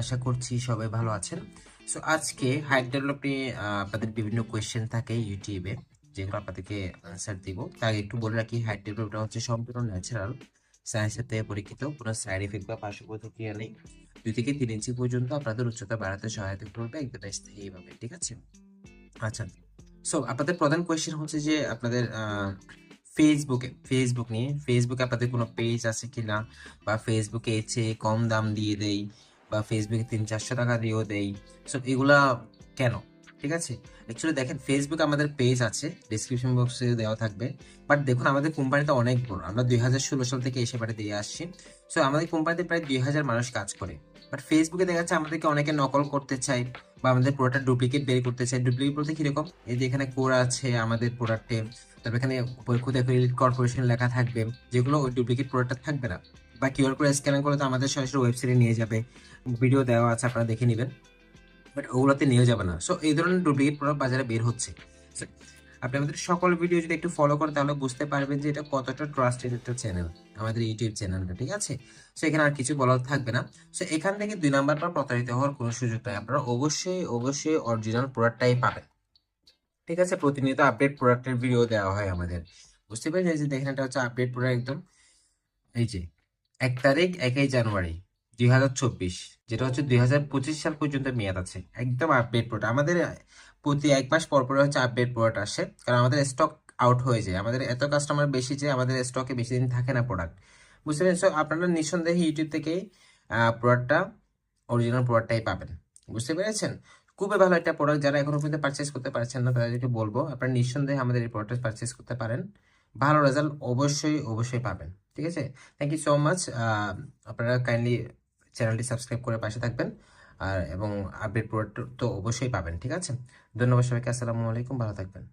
আশা করছি সবাই ভালো আছেন। সো আজকে হাইট ডেভেলপ নিয়ে আপনাদের বিভিন্ন কোয়েশ্চেন থাকে ইউটিউবে যেগুলো আপনাদেরকে আনসার দিব। তাই একটু বলে রাখি হাইট ডেভেলপটা হচ্ছে সম্পূর্ণ ন্যাচারাল সায়েন্সের থেকে পরীক্ষিত, কোনো সাইড এফেক্ট বা পার্শ্ব প্রতিক্রিয়া নেই। দুই থেকে তিন ইঞ্চি পর্যন্ত আপনাদের উচ্চতা বাড়াতে সহায়তা করবে, একদম স্থায়ীভাবে, ঠিক আছে? আচ্ছা সো আপনাদের প্রধান কোয়েশ্চেন হচ্ছে যে আপনাদের ফেসবুকে ফেসবুক নিয়ে ফেসবুকে আপনাদের কোনো পেজ আছে কিনা? বা ফেসবুকে চেয়ে কম দাম দিয়ে দেই বা ফেসবুকে তিন চারশো টাকা দিয়েও দেই। সো এগুলা কেন? ঠিক আছে? অ্যাকচুয়ালি দেখেন ফেসবুক আমাদের পেজ আছে ডিসক্রিপশন বক্সে দেওয়া থাকবে। বাট দেখুন, আমাদের কোম্পানিটা অনেক বড়। আমরা দুই হাজার ষোলো সাল থেকে এসে বাড়ি দিয়ে আসছি। সো আমাদের কোম্পানিতে প্রায় দুই হাজার মানুষ কাজ করে। বাট ফেসবুকে দেখা যাচ্ছে আমাদেরকে অনেকে নকল করতে চায় বা আমাদের প্রোডাক্ট ডুপ্লিকেট বের করতে চায়। ডুপ্লিকেট বলতে কীরকম এই যে এখানে কোর আছে আমাদের প্রোডাক্টে তারপর এখানে কোথায় কর্পোরেশন লেখা থাকবে, যেগুলো ওই ডুপ্লিকেট প্রোডাক্ট থাকবে না। বা কিউআর কোড স্ক্যান করে তো আমাদের সরাসরি ওয়েবসাইটে নিয়ে যাবে। ভিডিও দেওয়া আছে, আপনারা দেখে নেবেন। বাট ওগুলোতে নিয়ে যাবে না। সো এই ধরনের ডুপ্লিকেট প্রোডাক্ট বাজারে বের হচ্ছে। আপনি আমাদের সকল ভিডিও যদি একটু ফলো করেন, তাহলে বুঝতে পারবেন যে এটা কতটা ট্রাস্টেড একটা চ্যানেল আমাদের ইউটিউব চ্যানেলটা ঠিক আছে? সো এখানে আর কিছু বলার থাকবে না। সো এখান থেকে দুই নাম্বার পর প্রতারিত হওয়ার কোনো সুযোগ নাই। আপনারা অবশ্যই অবশ্যই অরিজিনাল প্রোডাক্টটাই পাবেন। ঠিক আছে? প্রতিনিয়ত আপডেট প্রোডাক্টের ভিডিও দেওয়া হয় আমাদের। বুঝতে পেরেছেন? যে দেখেন, এটা হচ্ছে আপডেট প্রোডাক্ট একদম। এই যে এক তারিখ একই জানুয়ারি, দুই হাজার চব্বিশ, যেটা হচ্ছে দুই হাজার পঁচিশ সাল পর্যন্ত মেয়াদ আছে। একদম আপডেট প্রোডাক্ট আমাদের প্রতি এক মাস পর পরে হচ্ছে আপডেট প্রোডাক্ট আসে, কারণ আমাদের স্টক আউট হয়ে যায়। আমাদের এত কাস্টমার বেশি যে আমাদের স্টকে বেশি দিন থাকে না প্রোডাক্ট বুঝতে পেরেছ? আপনারা নিঃসন্দেহে ইউটিউব থেকে প্রোডাক্টটা অরিজিনাল প্রোডাক্টটাই পাবেন। বুঝতে পেরেছেন? খুবই ভালো একটা প্রোডাক্ট যারা এখনও পর্যন্ত পারচেস করতে পারছেন না, তাদেরকে বলব, আপনারা নিঃসন্দেহে আমাদের এই প্রোডাক্টটা পারচেস করতে পারেন। ভালো রেজাল্ট অবশ্যই অবশ্যই পাবেন। ঠিক আছে? থ্যাংক ইউ সো মাচ আপনারা কাইন্ডলি চ্যানেলটি সাবস্ক্রাইব করে পাশে থাকবেন। আর, এবং আপডেট প্রোডাক্ট তো অবশ্যই পাবেন, ঠিক আছে? ধন্যবাদ সবাইকে, আসসালামু আলাইকুম, ভালো থাকবেন।